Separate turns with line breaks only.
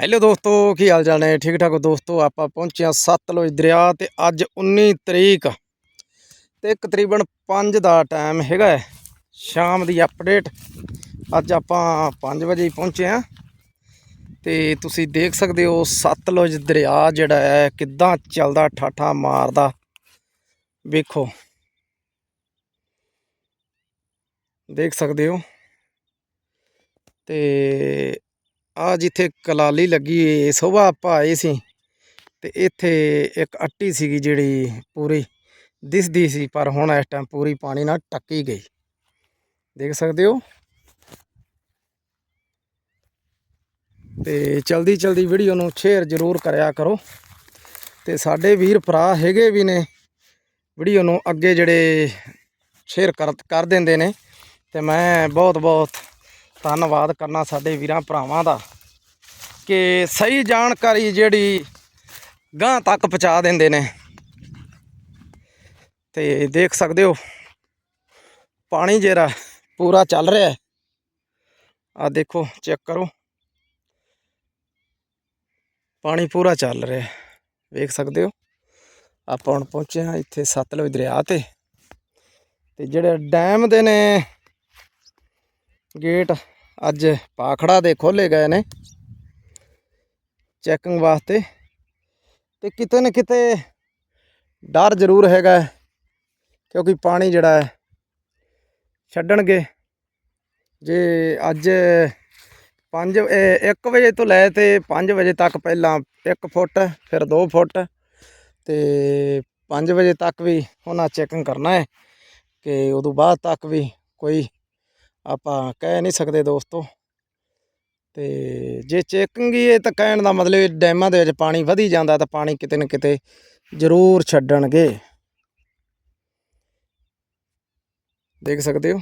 Hello ਦੋਸਤੋ, ਕੀ ਹਾਲ ਚਾਲ ਨੇ? ਠੀਕ ਠਾਕ ਹੋ ਦੋਸਤੋ? ਆਪਾਂ ਪਹੁੰਚੇ ਹਾਂ ਸਤਲੁਜ ਦਰਿਆ ਤੇ ਅੱਜ 19 ਤਰੀਕ ਤੇ ਤਕਰੀਬਨ 5 ਦਾ ਟਾਈਮ ਹੈਗਾ ਹੈ। ਸ਼ਾਮ ਦੀ ਅਪਡੇਟ ਅੱਜ ਆਪਾਂ 5 ਵਜੇ ਪਹੁੰਚੇ ਹਾਂ। ਤੇ ਤੁਸੀਂ ਦੇਖ ਸਕਦੇ ਹੋ ਸਤਲੁਜ ਦਰਿਆ ਜਿਹੜਾ ਹੈ, ਕਿੱਦਾਂ ਚੱਲਦਾ, ਠਾਠਾ ਮਾਰਦਾ। ਵੇਖੋ। ਦੇਖ ਸਕਦੇ ਹੋ। ਤੇ ਆ ਜਿੱਥੇ ਕਲਾਲੀ ਲੱਗੀ ਏ ਸਵੇਰ ਆਪਾਂ ਆਏ ਸੀ ਤੇ ਇੱਥੇ ਇੱਕ ਅੱਟੀ ਸੀਗੀ ਜਿਹੜੀ ਪੂਰੀ ਦਿਸਦੀ ਸੀ, ਪਰ ਹੁਣ ਇਸ ਟਾਈਮ ਪੂਰੀ ਪਾਣੀ ਨਾਲ ਟੱਕੀ ਗਈ। ਦੇਖ ਸਕਦੇ ਹੋ? ਤੇ ਜਲਦੀ ਜਲਦੀ ਵੀਡੀਓ ਨੂੰ ਸ਼ੇਅਰ ਜ਼ਰੂਰ ਕਰਿਆ ਕਰੋ। ਤੇ ਸਾਡੇ ਵੀਰ ਭਰਾ ਹੈਗੇ ਵੀ ਨੇ ਵੀਡੀਓ ਨੂੰ ਅੱਗੇ ਜਿਹੜੇ ਸ਼ੇਅਰ ਕਰ ਕਰ ਦਿੰਦੇ ਨੇ। ਤੇ ਮੈਂ ਬਹੁਤ ਬਹੁਤ ਧੰਨਵਾਦ ਕਰਨਾ ਸਾਡੇ ਵੀਰਾਂ ਭਰਾਵਾਂ ਦਾ। ਕਿ ਸਹੀ ਜਾਣਕਾਰੀ ਜਿਹੜੀ ਗਾਂ ਤੱਕ ਪਹੁੰਚਾ ਦਿੰਦੇ ਨੇ। ਤੇ ਦੇਖ ਸਕਦੇ ਹੋ, ਪਾਣੀ ਜਿਹੜਾ ਪੂਰਾ ਚੱਲ ਰਿਹਾ ਹੈ। ਆ ਦੇਖੋ, ਚੈੱਕ ਕਰੋ। ਪਾਣੀ ਪੂਰਾ ਚੱਲ ਰਿਹਾ ਹੈ। ਵੇਖ ਸਕਦੇ ਹੋ, ਆਪਾਂ ਹੁਣ ਪਹੁੰਚੇ ਹਾਂ ਇੱਥੇ ਸਤਲੁਜ ਦਰਿਆ ਤੇ। ਤੇ ਜਿਹੜੇ ਡੈਮ ਦੇ ਨੇ, ਗੇਟ ਅੱਜ ਪਾਖੜਾ ਦੇ ਖੋਲੇ ਗਏ ਨੇ। ਚੈਕਿੰਗ ਵਾਸਤੇ। ਤੇ ਕਿਤੇ ਨਾ ਕਿਤੇ ਡਰ ਜ਼ਰੂਰ ਹੈਗਾ ਕਿਉਂਕਿ ਪਾਣੀ ਜਿਹੜਾ ਹੈ, ਛੱਡਣਗੇ। ਜੇ ਅੱਜ 5 1 ਵਜੇ ਤੋਂ ਲੈ ਤੇ 5 ਵਜੇ ਤੱਕ ਪਹਿਲਾਂ 1 ਫੁੱਟ, ਫਿਰ 2 ਫੁੱਟ, ਤੇ 5 ਵਜੇ ਤੱਕ ਵੀ ਉਹਨਾਂ ਚੈਕਿੰਗ ਕਰਨਾ ਹੈ, ਕਿ ਉਦੋਂ ਬਾਅਦ ਤੱਕ ਵੀ ਕੋਈ ਆਪਾਂ ਕਹਿ ਨਹੀਂ ਸਕਦੇ ਦੋਸਤੋ। ਤੇ ਜੇ ਚੈਕਿੰਗ ਹੀ ਇਹ ਤਾਂ ਕਹਿਣ ਦਾ ਮਤਲਬ ਡੈਮਾਂ ਦੇ ਵਿੱਚ ਪਾਣੀ ਵਧੀ ਜਾਂਦਾ ਤਾਂ ਪਾਣੀ ਕਿਤੇ ਨਾ ਕਿਤੇ ਜ਼ਰੂਰ ਛੱਡਣਗੇ। ਦੇਖ ਸਕਦੇ ਹੋ?